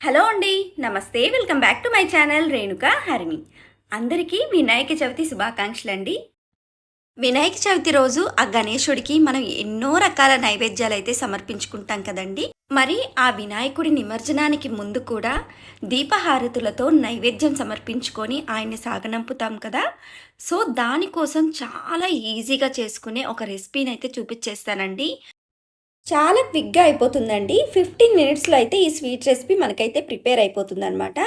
Hello అండి నమస్తే welcome back to my channel Renuka Harini. అందరికీ వినాయక చవితి శుభాకాంక్షలు అండి వినాయక చవితి రోజు ఆ గణేశుడికి మనం ఎన్నో రకాల నైవేద్యాలు అయితే సమర్పించుకుంటాం కదండి. మరి ఆ వినాయకుడి నిమజ్జనానికి ముందు కూడా దీపహారతులతో నైవేద్యం సమర్పించుకొని ఆయన్ని సాగనంపుతాం కదా. సో దానికోసం చాలా ఈజీగా చేసుకునే ఒక రెసిపీని అయితే చూపించేస్తానండి. చాలా క్విక్గా అయిపోతుందండి. ఫిఫ్టీన్ మినిట్స్లో అయితే ఈ స్వీట్ రెసిపీ మనకైతే ప్రిపేర్ అయిపోతుందనమాట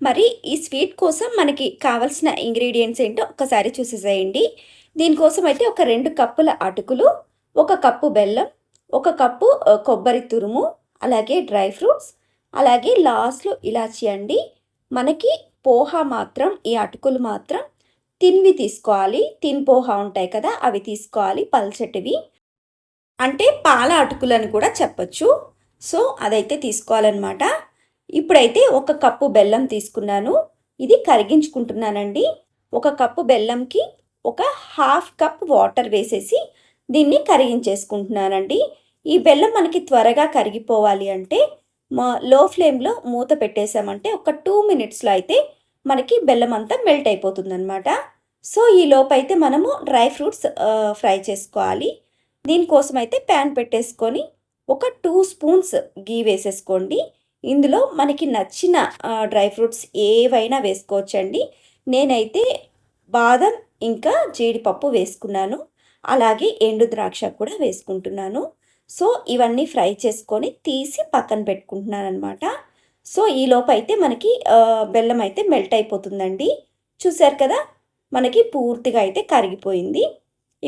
మరి ఈ స్వీట్ కోసం మనకి కావాల్సిన ఇంగ్రీడియంట్స్ ఏంటో ఒకసారి చూసేసేయండి. దీనికోసం అయితే ఒక రెండు కప్పుల అటుకులు ఒక కప్పు బెల్లం ఒక కప్పు కొబ్బరి తురుము అలాగే డ్రై ఫ్రూట్స్ అలాగే లాస్ట్లో ఇలాచి అండి. మనకి పోహా మాత్రం ఈ అటుకులు మాత్రం తిన్వి తీసుకోవాలి. తిన్ పోహా ఉంటాయి కదా అవి తీసుకోవాలి పల్చటివి. అంటే పాల అటుకులని కూడా చెప్పచ్చు. సో అదైతే తీసుకోవాలన్నమాట. ఇప్పుడైతే ఒక కప్పు బెల్లం తీసుకున్నాను. ఇది కరిగించుకుంటున్నానండి. ఒక కప్పు బెల్లంకి ఒక హాఫ్ కప్ వాటర్ వేసేసి దీన్ని కరిగించేసుకుంటున్నానండి. ఈ బెల్లం మనకి త్వరగా కరిగిపోవాలి అంటే మా లో ఫ్లేమ్లో మూత పెట్టేసామంటే ఒక టూ మినిట్స్లో అయితే మనకి బెల్లం అంతా మెల్ట్ అయిపోతుందన్నమాట. సో ఈ లోపైతే మనము డ్రై ఫ్రూట్స్ ఫ్రై చేసుకోవాలి. దీనికోసం అయితే ప్యాన్ పెట్టేసుకొని ఒక టూ స్పూన్స్ గీ వేసేసుకోండి. ఇందులో మనకి నచ్చిన డ్రై ఫ్రూట్స్ ఏవైనా వేసుకోవచ్చండి. నేనైతే బాదం ఇంకా జీడిపప్పు వేసుకున్నాను. అలాగే ఎండు ద్రాక్ష కూడా వేసుకుంటున్నాను. సో ఇవన్నీ ఫ్రై చేసుకొని తీసి పక్కన పెట్టుకుంటున్నాను అనమాట సో ఈ లోపు అయితే మనకి బెల్లం అయితే మెల్ట్ అయిపోతుందండి. చూసారు కదా? మనకి పూర్తిగా అయితే కరిగిపోయింది.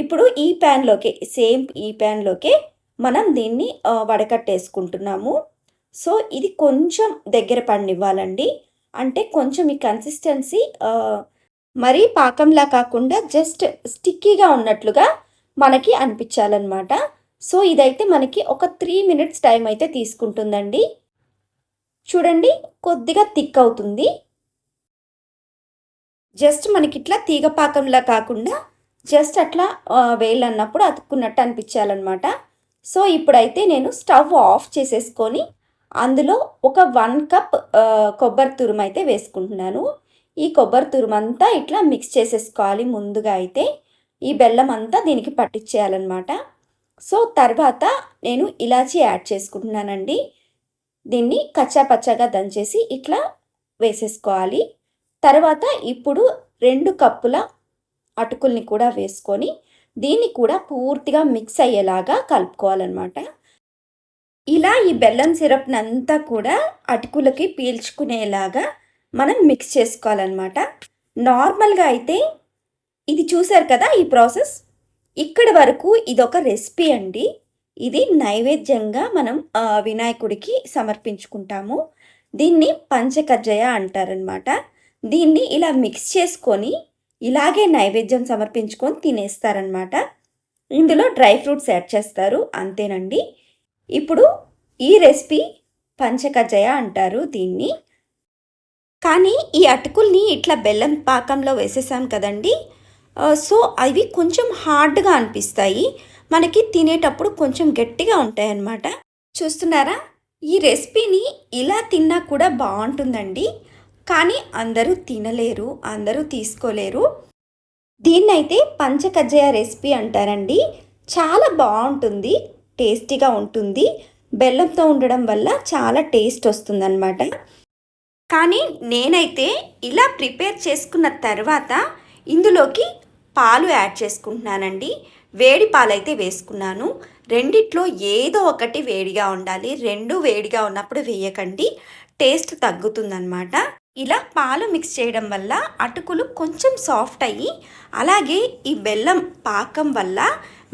ఇప్పుడు ఈ ప్యాన్లోకి సేమ్ ఈ ప్యాన్లోకి మనం దీన్ని వడకట్టేసుకుంటున్నాము. సో ఇది కొంచెం దగ్గర పండివ్వాలండి. అంటే కొంచెం ఈ కన్సిస్టెన్సీ మరీ పాకంలా కాకుండా జస్ట్ స్టిక్కీగా ఉన్నట్లుగా మనకి అనిపించాలన్నమాట. సో ఇదైతే మనకి ఒక త్రీ మినిట్స్ టైం అయితే తీసుకుంటుందండి. చూడండి కొద్దిగా థిక్ అవుతుంది. జస్ట్ మనకి ఇట్లా తీగ పాకంలా కాకుండా జస్ట్ అట్లా వేలన్నప్పుడు అతుక్కున్నట్టు అనిపించాలన్నమాట. సో ఇప్పుడైతే నేను స్టవ్ ఆఫ్ చేసేసుకొని అందులో ఒక వన్ కప్ కొబ్బరి తురుము అయితే వేసుకుంటున్నాను. ఈ కొబ్బరి తురుము అంతా ఇట్లా మిక్స్ చేసేసుకోవాలి ముందుగా అయితే. ఈ బెల్లం అంతా దీనికి పట్టించేయాలన్నమాట సో తర్వాత నేను ఇలాచీ యాడ్ చేసుకుంటున్నానండి. దీన్ని కచ్చా పచ్చగా దంచేసి ఇట్లా వేసేసుకోవాలి. తర్వాత ఇప్పుడు రెండు కప్పుల అటుకుల్ని కూడా వేసుకొని దీన్ని కూడా పూర్తిగా మిక్స్ అయ్యేలాగా కలుపుకోవాలన్నమాట. ఇలా ఈ బెల్లం సిరప్ని అంతా కూడా అటుకులకి పీల్చుకునేలాగా మనం మిక్స్ చేసుకోవాలన్నమాట. నార్మల్గా అయితే ఇది చూసారు కదా ఈ ప్రాసెస్? ఇక్కడి వరకు ఇదొక రెసిపీ అండి. ఇది నైవేద్యంగా మనం వినాయకుడికి సమర్పించుకుంటాము. దీన్ని పంచకజ్జయ అంటారనమాట దీన్ని ఇలా మిక్స్ చేసుకొని ఇలాగే నైవేద్యం సమర్పించుకొని తినేస్తారనమాట ఇందులో డ్రై ఫ్రూట్స్ యాడ్ చేస్తారు అంతేనండి. ఇప్పుడు ఈ రెసిపీ పంచకజ్జయ అంటారు దీన్ని. కానీ ఈ అటుకుల్ని ఇట్లా బెల్లం పాకంలో వేసేసాం కదండి. సో అవి కొంచెం హార్డ్గా అనిపిస్తాయి. మనకి తినేటప్పుడు కొంచెం గట్టిగా ఉంటాయి అన్నమాట చూస్తున్నారా? ఈ రెసిపీని ఇలా తిన్నా కూడా బాగుంటుందండి. కానీ అందరూ తినలేరు అందరూ తీసుకోలేరు. దీన్నైతే పంచకజ్జయ రెసిపీ అంటారండి. చాలా బాగుంటుంది టేస్టీగా ఉంటుంది. బెల్లంతో ఉండడం వల్ల చాలా టేస్ట్ వస్తుందన్నమాట. కానీ నేనైతే ఇలా ప్రిపేర్ చేసుకున్న తర్వాత ఇందులోకి పాలు యాడ్ చేసుకుంటున్నానండి. వేడి పాలైతే వేసుకున్నాను. రెండిట్లో ఏదో ఒకటి వేడిగా ఉండాలి. రెండు వేడిగా ఉన్నప్పుడు వేయకండి. టేస్ట్ తగ్గుతుందన్నమాట. ఇలా పాలు మిక్స్ చేయడం వల్ల అటుకులు కొంచెం సాఫ్ట్ అయ్యి అలాగే ఈ బెల్లం పాకం వల్ల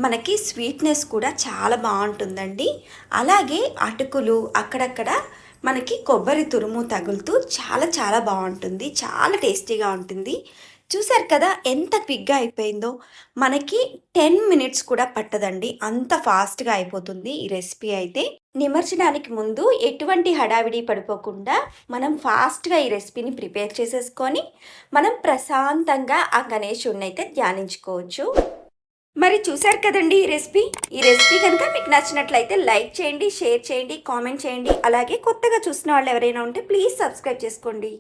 మనకి స్వీట్నెస్ కూడా చాలా బాగుంటుందండి. అలాగే అటుకులు అక్కడక్కడ మనకి కొబ్బరి తురుము తగులుతూ చాలా చాలా బాగుంటుంది. చాలా టేస్టీగా ఉంటుంది. చూసారు కదా ఎంత క్విక్గా అయిపోయిందో. మనకి టెన్ మినిట్స్ కూడా పట్టదండి. అంత ఫాస్ట్గా అయిపోతుంది ఈ రెసిపీ అయితే. నిమర్చడానికి ముందు ఎటువంటి హడావిడి పడిపోకుండా మనం ఫాస్ట్గా ఈ రెసిపీని ప్రిపేర్ చేసేసుకొని మనం ప్రశాంతంగా ఆ గణేశుడిని అయితే ధ్యానించుకోవచ్చు. మరి చూశారు కదండి ఈ రెసిపీ? ఈ రెసిపీ కనుక మీకు నచ్చినట్లయితే లైక్ చేయండి షేర్ చేయండి కామెంట్ చేయండి. అలాగే కొత్తగా చూసిన వాళ్ళు ఎవరైనా ఉంటే ప్లీజ్ సబ్స్క్రైబ్ చేసుకోండి.